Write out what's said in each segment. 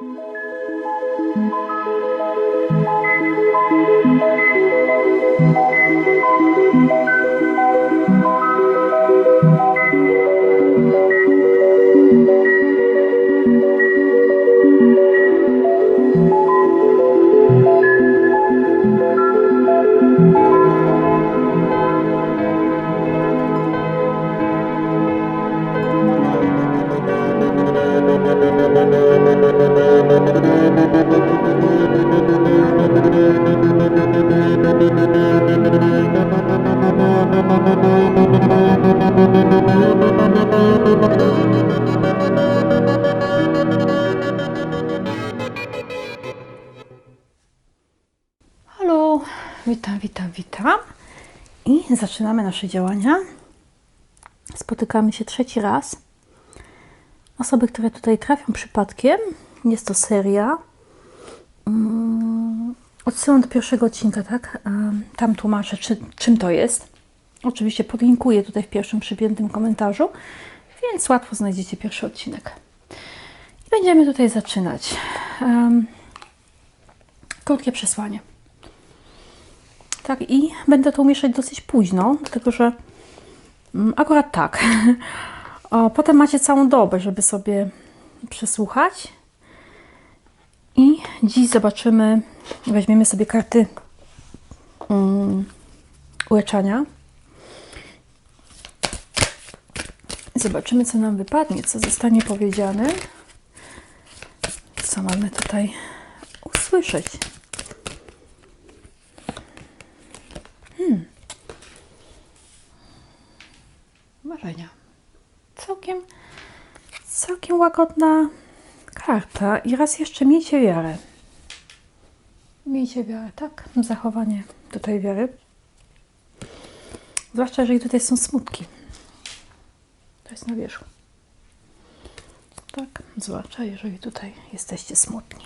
thank you witam, witam. I zaczynamy nasze działania. Spotykamy się trzeci raz. Osoby, które tutaj trafią przypadkiem, jest to seria. Mm, Odsyłam do pierwszego odcinka, tak? Tam tłumaczę, czy, czym to jest. Oczywiście podlinkuję tutaj w pierwszym przypiętym komentarzu, więc łatwo znajdziecie pierwszy odcinek. I będziemy tutaj zaczynać. Krótkie przesłanie. Tak, i będę to umieszczać dosyć późno, dlatego że mm, akurat tak. Potem macie całą dobę, żeby sobie przesłuchać. I dziś zobaczymy, weźmiemy sobie karty um, uleczania. Zobaczymy, co nam wypadnie, co zostanie powiedziane. Co mamy tutaj usłyszeć. Łagodna karta. I raz jeszcze miejcie wiarę. Miejcie wiarę, tak? Zachowanie tutaj wiary. Zwłaszcza, jeżeli tutaj są smutki. To jest na wierzchu. Tak? Zwłaszcza, jeżeli tutaj jesteście smutni.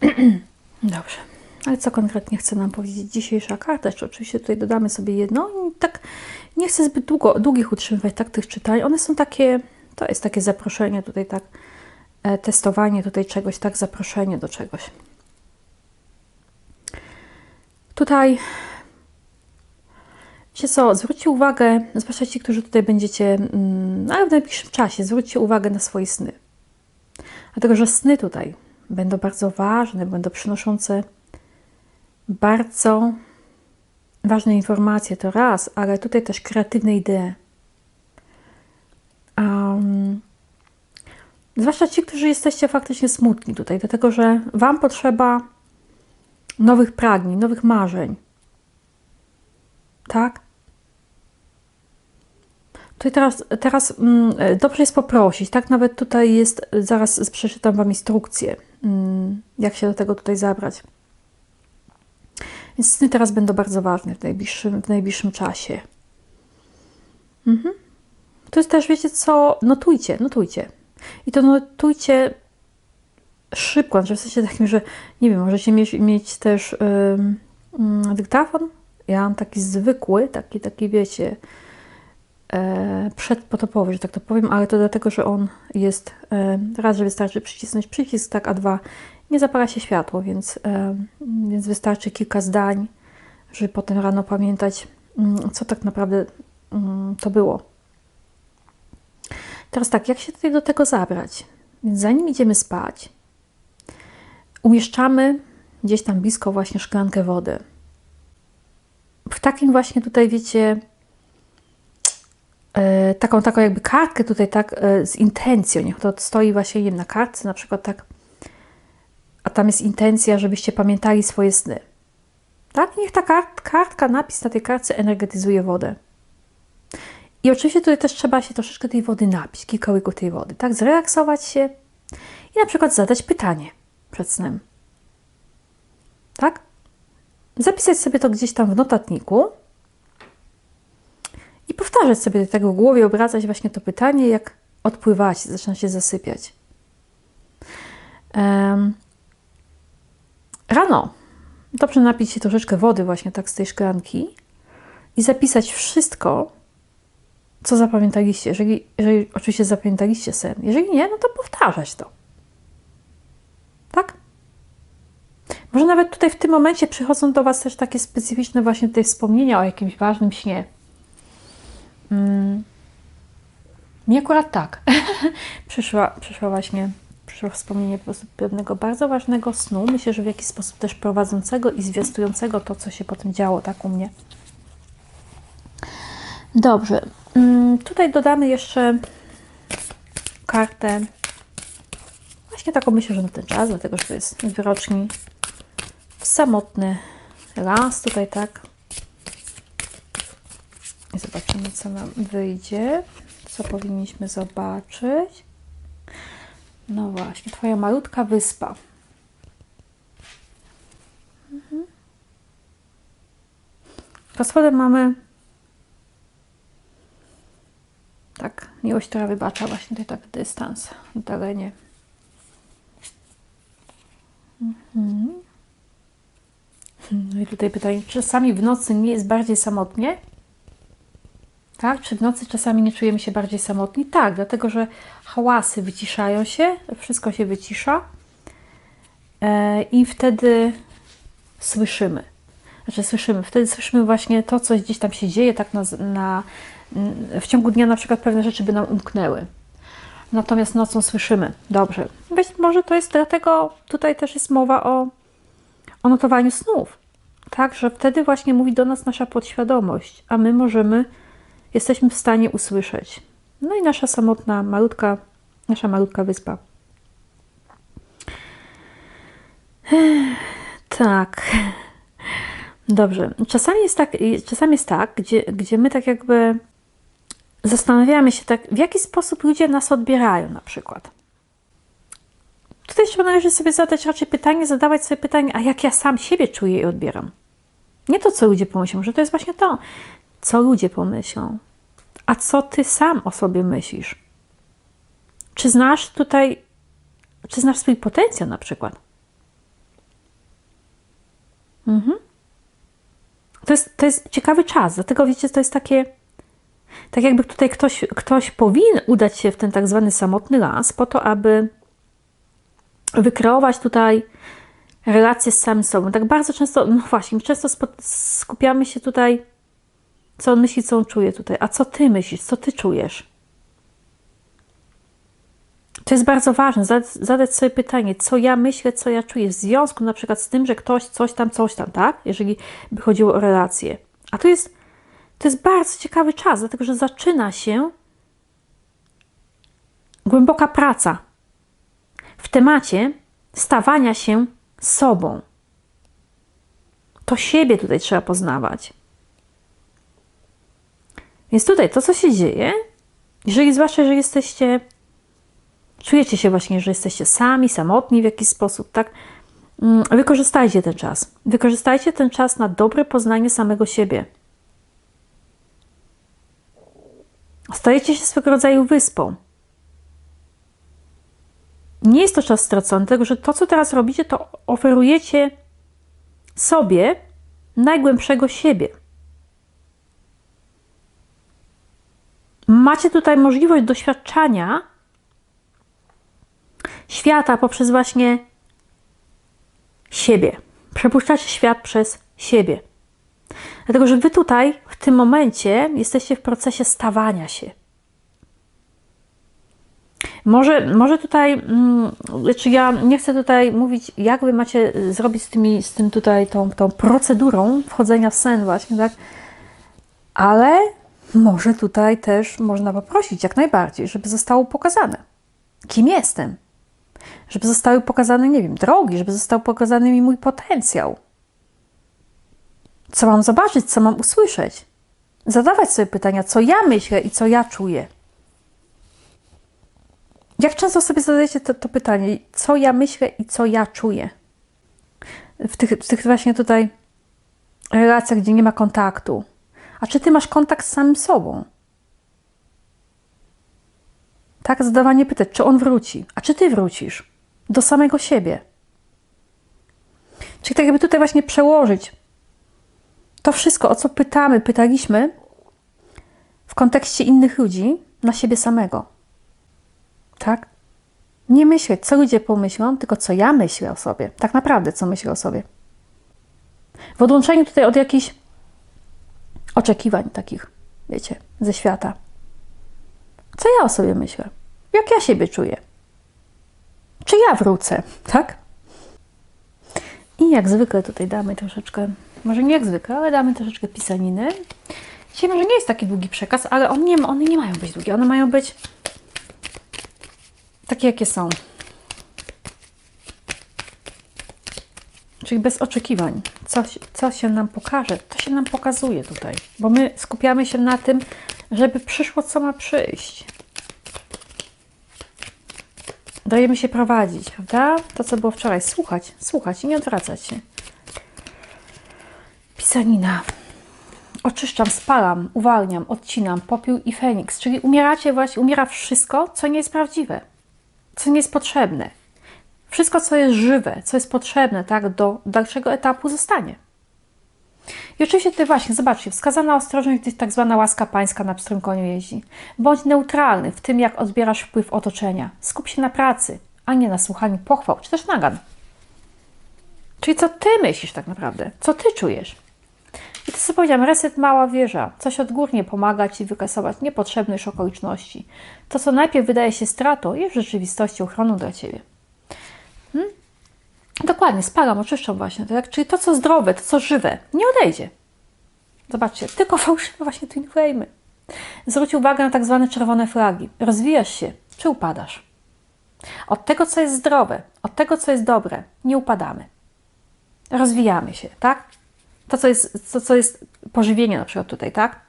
Dobrze. Ale co konkretnie chce nam powiedzieć dzisiejsza karta? Jeszcze oczywiście tutaj dodamy sobie jedno. I tak nie chcę zbyt długo, długich utrzymywać tak tych czytań. One są takie, to jest takie zaproszenie tutaj, tak, e, testowanie tutaj czegoś, tak, zaproszenie do czegoś. Tutaj, wiecie co, zwróćcie uwagę, zwłaszcza ci, którzy tutaj będziecie, mm, ale w najbliższym czasie, zwróćcie uwagę na swoje sny. Dlatego, że sny tutaj będą bardzo ważne, będą przynoszące bardzo ważne informacje, to raz, ale tutaj też kreatywne idee. Zwłaszcza ci, którzy jesteście faktycznie smutni tutaj, dlatego że Wam potrzeba nowych pragnień, nowych marzeń. Tak? Tutaj teraz, teraz mm, dobrze jest poprosić, tak? Nawet tutaj jest, zaraz przeczytam Wam instrukcję, mm, jak się do tego tutaj zabrać. Więc sny teraz będą bardzo ważne w najbliższym, w najbliższym czasie. Mhm. To jest też, wiecie co, notujcie, notujcie. I to notujcie szybko, że w sensie takim, że nie wiem, możecie mieć, mieć też ym, dyktafon. Ja mam taki zwykły, taki, taki wiecie, e, przedpotopowy, że tak to powiem, ale to dlatego, że on jest, raz, że wystarczy przycisnąć przycisk, tak, a dwa, nie zapala się światło, więc, więc wystarczy kilka zdań, żeby potem rano pamiętać, mm, co tak naprawdę mm, to było. Teraz tak, jak się tutaj do tego zabrać? Więc zanim idziemy spać, umieszczamy gdzieś tam blisko właśnie szklankę wody. W takim właśnie tutaj, wiecie, e, taką, taką jakby kartkę tutaj tak e, z intencją, niech to stoi właśnie nie wiem, na kartce na przykład tak, a tam jest intencja, żebyście pamiętali swoje sny. Tak? Niech ta kart, kartka, napis na tej kartce energetyzuje wodę. I oczywiście tutaj też trzeba się troszeczkę tej wody napić, kilka łyków tej wody, tak? Zrelaksować się i na przykład zadać pytanie przed snem. Tak? Zapisać sobie to gdzieś tam w notatniku i powtarzać sobie tego w głowie, obracać właśnie to pytanie, jak odpływacie, zaczyna się zasypiać. Um, rano dobrze napić się troszeczkę wody właśnie tak z tej szklanki i zapisać wszystko, co zapamiętaliście. Jeżeli, jeżeli oczywiście zapamiętaliście sen, jeżeli nie, no to powtarzać to. Tak? Może nawet tutaj w tym momencie przychodzą do Was też takie specyficzne właśnie te wspomnienia o jakimś ważnym śnie. Mm. Mi akurat tak. przyszła, przyszła właśnie przyszło wspomnienie po prostu pewnego bardzo ważnego snu. Myślę, że w jakiś sposób też prowadzącego i zwiastującego to, co się potem działo tak u mnie. Dobrze. Mm, Tutaj dodamy jeszcze kartę. Właśnie taką myślę, że na ten czas, dlatego że to jest wyroczni samotny las tutaj, tak. I zobaczymy, co nam wyjdzie. Co powinniśmy zobaczyć. No właśnie, Twoja malutka wyspa. Mhm. Pod mamy tak, miłość, która wybacza właśnie tutaj tak dystans terenie. Mhm. No i tutaj pytanie, czy czasami w nocy nie jest bardziej samotnie? Tak, czy w nocy czasami nie czujemy się bardziej samotni? Tak, dlatego że hałasy wyciszają się, wszystko się wycisza e, i wtedy słyszymy. Znaczy słyszymy, wtedy słyszymy właśnie to, co gdzieś tam się dzieje, tak na, na, w ciągu dnia na przykład pewne rzeczy by nam umknęły. Natomiast nocą słyszymy. Dobrze. Być może to jest dlatego, tutaj też jest mowa o, o notowaniu snów. Tak, że wtedy właśnie mówi do nas nasza podświadomość, a my możemy, jesteśmy w stanie usłyszeć. No i nasza samotna, malutka, nasza malutka wyspa. Tak. Dobrze. Czasami jest tak, czasami jest tak gdzie, gdzie my tak jakby zastanawiamy się tak, w jaki sposób ludzie nas odbierają na przykład. Tutaj trzeba należy sobie zadać raczej pytanie, zadawać sobie pytanie, a jak ja sam siebie czuję i odbieram. Nie to, co ludzie pomyślą, że to jest właśnie to, co ludzie pomyślą, a co ty sam o sobie myślisz. Czy znasz tutaj, czy znasz swój potencjał na przykład? Mhm. To jest, to jest ciekawy czas, dlatego wiecie, to jest takie, tak jakby tutaj ktoś, ktoś powinien udać się w ten tak zwany samotny las, po to, aby wykreować tutaj relacje z samym sobą. Tak bardzo często, no właśnie, często skupiamy się tutaj, co on myśli, co on czuje tutaj, a co ty myślisz, co ty czujesz. To jest bardzo ważne, zadać sobie pytanie, co ja myślę, co ja czuję w związku na przykład z tym, że ktoś coś tam, coś tam, tak? Jeżeli by chodziło o relacje. A to jest, to jest bardzo ciekawy czas, dlatego że zaczyna się głęboka praca w temacie stawania się sobą. To siebie tutaj trzeba poznawać. Więc tutaj to, co się dzieje, jeżeli zwłaszcza, że jesteście czujecie się właśnie, że jesteście sami, samotni w jakiś sposób, tak? Mm, wykorzystajcie ten czas. Wykorzystajcie ten czas na dobre poznanie samego siebie. Stajecie się swego rodzaju wyspą. Nie jest to czas stracony, dlatego że to, co teraz robicie, to oferujecie sobie najgłębszego siebie. Macie tutaj możliwość doświadczania świata poprzez właśnie siebie. Przepuszczacie świat przez siebie. Dlatego, że wy tutaj w tym momencie jesteście w procesie stawania się. Może, może tutaj, mm, znaczy ja nie chcę tutaj mówić, jak wy macie zrobić z, tymi, z tym tutaj, tą, tą procedurą wchodzenia w sen właśnie, tak? Ale może tutaj też można poprosić jak najbardziej, żeby zostało pokazane, kim jestem, żeby zostały pokazane, nie wiem, drogi, żeby został pokazany mi mój potencjał. Co mam zobaczyć, co mam usłyszeć? Zadawać sobie pytania, co ja myślę i co ja czuję. Jak często sobie zadajecie to, to pytanie, co ja myślę i co ja czuję? W tych, w tych właśnie tutaj relacjach, gdzie nie ma kontaktu. A czy ty masz kontakt z samym sobą? Tak, zadawanie pytań, czy on wróci, a czy ty wrócisz do samego siebie. Czyli tak jakby tutaj właśnie przełożyć to wszystko, o co pytamy, pytaliśmy w kontekście innych ludzi, na siebie samego. Tak? Nie myśleć, co ludzie pomyślą, tylko co ja myślę o sobie. Tak naprawdę, co myślę o sobie. W odłączeniu tutaj od jakichś oczekiwań takich, wiecie, ze świata. Co ja o sobie myślę? Jak ja siebie czuję? Czy ja wrócę, tak? I jak zwykle tutaj damy troszeczkę, może nie jak zwykle, ale damy troszeczkę pisaniny. Dzisiaj może nie jest taki długi przekaz, ale on nie, one nie mają być długie, one mają być takie, jakie są. Czyli bez oczekiwań. Co, co się nam pokaże, to się nam pokazuje tutaj. Bo my skupiamy się na tym, żeby przyszło, co ma przyjść. Dajemy się prowadzić, prawda? To, co było wczoraj. Słuchać, słuchać i nie odwracać się. Pisanina. Oczyszczam, spalam, uwalniam, odcinam popiół i feniks. Czyli umieracie właśnie, umiera wszystko, co nie jest prawdziwe, co nie jest potrzebne. Wszystko, co jest żywe, co jest potrzebne tak, do dalszego etapu, zostanie. I oczywiście tutaj właśnie, zobaczcie, wskazana ostrożność jest tak zwana łaska pańska na pstrym koniu jeździ. Bądź neutralny w tym, jak odbierasz wpływ otoczenia. Skup się na pracy, a nie na słuchaniu pochwał, czy też nagan. Czyli co ty myślisz tak naprawdę? Co ty czujesz? I to co powiedziałam, reset mała wieża. Coś odgórnie pomaga Ci wykasować niepotrzebne już okoliczności. To, co najpierw wydaje się stratą, jest w rzeczywistości ochroną dla Ciebie. Hmm? Dokładnie, spalam, oczyszczam właśnie. Tak? Czyli to, co zdrowe, to, co żywe, nie odejdzie. Zobaczcie, tylko fałszywe właśnie twin flame'y. Zwróć uwagę na tak zwane czerwone flagi. Rozwijasz się, czy upadasz? Od tego, co jest zdrowe, od tego, co jest dobre, nie upadamy. Rozwijamy się, tak? To, co jest, to, co jest pożywienie na przykład tutaj, tak?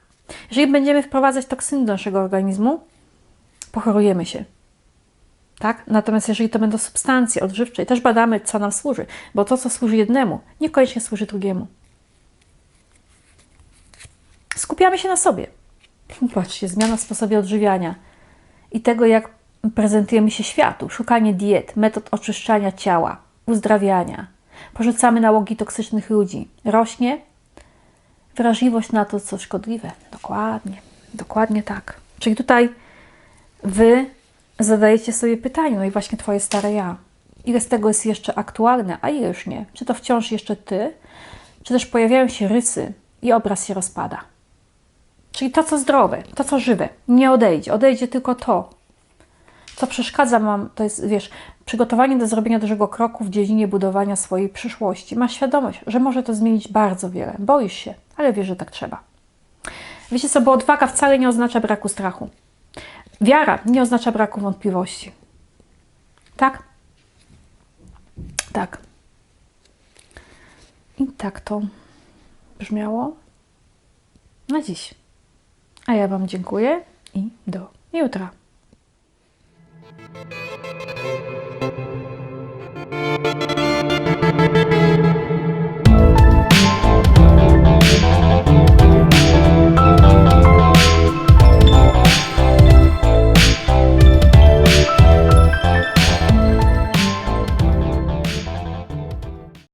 Jeżeli będziemy wprowadzać toksyny do naszego organizmu, pochorujemy się. Tak? Natomiast jeżeli to będą substancje odżywcze, i też badamy, co nam służy, bo to, co służy jednemu, niekoniecznie służy drugiemu. Skupiamy się na sobie. Patrzcie, zmiana w sposobie odżywiania i tego, jak prezentujemy się światu, szukanie diet, metod oczyszczania ciała, uzdrawiania. Porzucamy nałogi toksycznych ludzi. Rośnie wrażliwość na to, co szkodliwe. Dokładnie, dokładnie tak. Czyli tutaj Wy zadajecie sobie pytanie, no i właśnie Twoje stare ja. Ile z tego jest jeszcze aktualne, a ile już nie? Czy to wciąż jeszcze Ty, czy też pojawiają się rysy i obraz się rozpada? Czyli to, co zdrowe, to, co żywe, nie odejdzie. Odejdzie tylko to, co przeszkadza Wam, to jest, wiesz, przygotowanie do zrobienia dużego kroku w dziedzinie budowania swojej przyszłości. Masz świadomość, że może to zmienić bardzo wiele. Boisz się, ale wiesz, że tak trzeba. Wiecie co, bo odwaga wcale nie oznacza braku strachu. Wiara nie oznacza braku wątpliwości. Tak? Tak. I tak to brzmiało na dziś. A ja Wam dziękuję i do jutra.